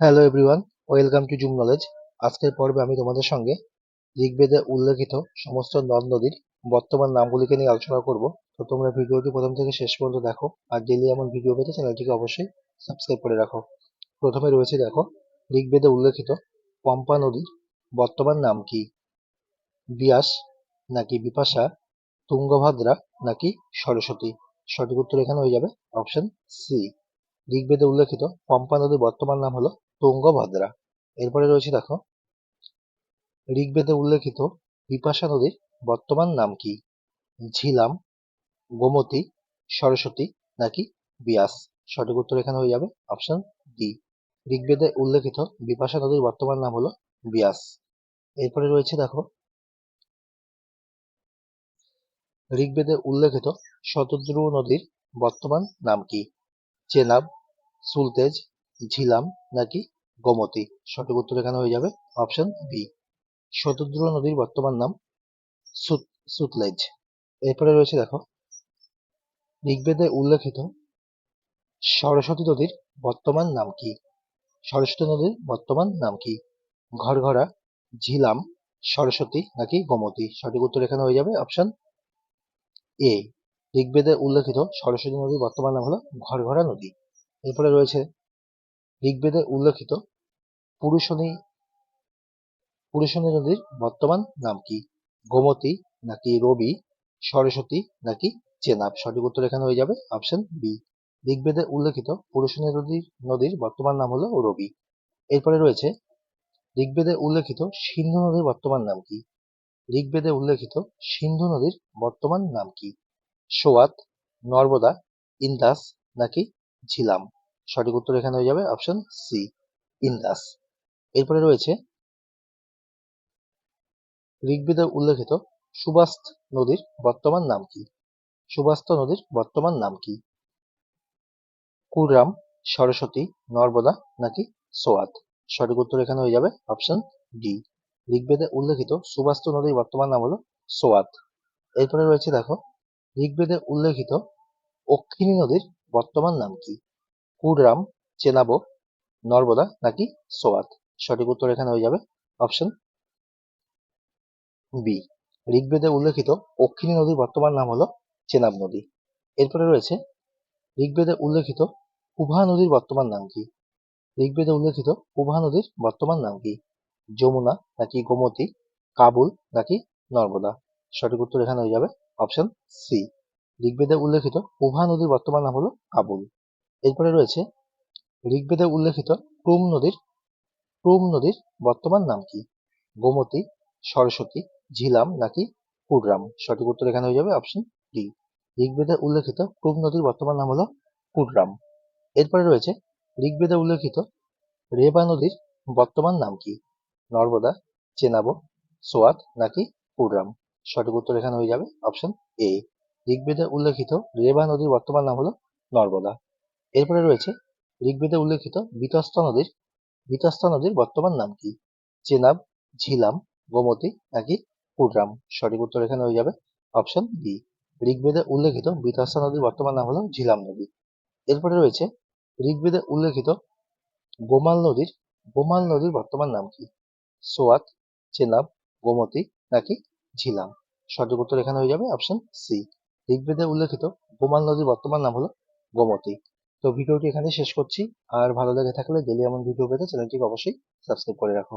Hello everyone welcome to Zoom knowledge আজকের পর্বে আমি তোমাদের সঙ্গে ঋগ্বেদে উল্লেখিত সমস্ত নদ নদীর বর্তমান নামগুলিকে নিয়ে আলোচনা করব। তো তোমরা ভিডিওটি প্রথম থেকে শেষ পর্যন্ত দেখো আর ডেলি এমন ভিডিও পেতে চ্যানেলটিকে অবশ্যই সাবস্ক্রাইব করে রাখো। প্রথমে রয়েছে দেখো, ঋগ্বেদে উল্লেখিত পম্পা নদীর বর্তমান নাম কি? বিয়াস নাকি বিপাশা, তুঙ্গভাদ্রা নাকি সরস্বতী? সঠিক উত্তর এখানে হয়ে যাবে অপশন সি ঋগ্বেদে উল্লেখিত পম্পা নদীর বর্তমান নাম হলো তুঙ্গভদ্রা। এরপরে রয়েছে দেখো, ঋগ্বেদে উল্লেখিত বিপাশা নদীর বর্তমান নাম কি? ঝিলাম, গোমতী, সরস্বতী নাকি বিয়াস? সঠিক উত্তর এখানে হয়ে যাবে অপশন ডি ঋগ্বেদে উল্লেখিত বিপাশা নদীর বর্তমান নাম হলো বিয়াস। এরপরে রয়েছে দেখো, ঋগ্বেদে উল্লেখিত শতদ্রু নদীর বর্তমান নাম কি? চেনাব, সুলতেজ ঝিলাম নাকি গোমতী? সঠিক উত্তর এখানে হয়ে যাবে অপশন বি শতদ্রু নদীর বর্তমান নাম সুত, সুতলেজ। এরপরে রয়েছে দেখো, ঋগ্বেদে উল্লেখিত সরস্বতী নদীর বর্তমান নাম কি? সরস্বতী নদীর বর্তমান নাম কি? ঘরঘরা, ঝিলাম, সরস্বতী নাকি গোমতী? সঠিক উত্তর এখানে হয়ে যাবে অপশন এ ঋগ্বেদে উল্লেখিত সরস্বতী নদীর বর্তমান নাম হলো ঘরঘরা নদী। এরপরে রয়েছে ঋগ্বেদে উল্লেখিত পুরুষনী পুরুষনী নদীর বর্তমান নাম কি? গোমতী নাকি রবি, সরস্বতী নাকি চেনাব সঠিক উত্তর এখানে হয়ে যাবে অপশন বি ঋগ্বেদে উল্লেখিত পুরুষনী নদীর নদীর বর্তমান নাম হলো রবি। এরপরে রয়েছে ঋগ্বেদে উল্লেখিত সিন্ধু নদীর বর্তমান নাম কি? ঋগ্বেদে উল্লেখিত সিন্ধু নদীর বর্তমান নাম কি? সোয়াত, নর্মদা, ইন্দাস নাকি ঝিলাম? সঠিক উত্তর এখানে হয়ে যাবে অপশন সি ইন্দাস। এরপরে রয়েছে ঋগ্বেদে উল্লেখিত সুবাস্ত নদীর বর্তমান নাম কি? সুবাস্ত নদীর বর্তমান নাম কি? কুররাম, সরস্বতী, নর্মদা নাকি সোয়াত? সঠিক উত্তর এখানে হয়ে যাবে অপশন ডি ঋগ্বেদে উল্লেখিত সুবাস্ত নদীর বর্তমান নাম হলো সোয়াত। এরপরে রয়েছে দেখো, ঋগ্বেদে উল্লেখিত অক্ষিণী নদীর বর্তমান নাম কি? কুররাম, চেনাবো, নর্মদা নাকি সোয়াত? সঠিক উত্তর এখানে হয়ে যাবে অপশন বি। ঋগ্বেদে উল্লেখিত অক্ষিণী নদীর বর্তমান নাম হলো চেনাব নদী। এরপরে রয়েছে, ঋগ্বেদে উল্লেখিত কুভা নদীর বর্তমান নাম কি? ঋগ্বেদে উল্লেখিত কুভা নদীর বর্তমান নাম কি? যমুনা নাকি গোমতী, কাবুল নাকি নর্মদা? সঠিক উত্তর এখানে হয়ে যাবে অপশন সি। ঋগ্বেদে উল্লেখিত কুভা নদীর বর্তমান নাম হলো কাবুল। এরপরে রয়েছে ঋগ্বেদে উল্লেখিত ক্রুম নদীর ক্রুম নদীর বর্তমান নাম কি? গোমতী, সরস্বতী, ঝিলাম নাকি কুডরাম? সঠিক উত্তর এখানে হয়ে যাবে অপশন ডি ঋগ্বেদে উল্লেখিত ক্রুম নদীর বর্তমান নাম হলো কুডরাম। এরপরে রয়েছে ঋগ্বেদে উল্লেখিত রেবা নদীর বর্তমান নাম কি? নর্মদা, চেনাব, সোয়াত নাকি কুডরাম? সঠিক উত্তর এখানে হয়ে যাবে অপশন এ ঋগ্বেদে উল্লেখিত রেবা নদীর বর্তমান নাম হলো নর্মদা। এরপরে রয়েছে ঋগ্বেদে উল্লেখিত বিতস্তা নদীর বিতস্তা নদীর বর্তমান নাম কি? চেনাব, ঝিলাম, গোমতী, নাকি কুডরাম? সঠিক উত্তর এখানে হয়ে যাবে অপশন বি ঋগ্বেদে উল্লেখিত বিতস্তা নদীর বর্তমান নাম হলো ঝিলাম নদী। এরপরে রয়েছে ঋগ্বেদে উল্লেখিত গোমাল নদীর গোমাল নদীর বর্তমান নাম কি? সোয়াত, চেনাব, গোমতী, নাকি ঝিলাম? সঠিক উত্তর এখানে হয়ে যাবে অপশন সি ঋগ্বেদে উল্লেখিত গোমাল নদীর বর্তমান নাম হলো গোমতী। তো ভিডিওটি এখানে শেষ করছি। আর ভালো লেগে থাকলে ডেলি এমন ভিডিও পেতে চ্যানেলটিকে অবশ্যই সাবস্ক্রাইব করে রাখো।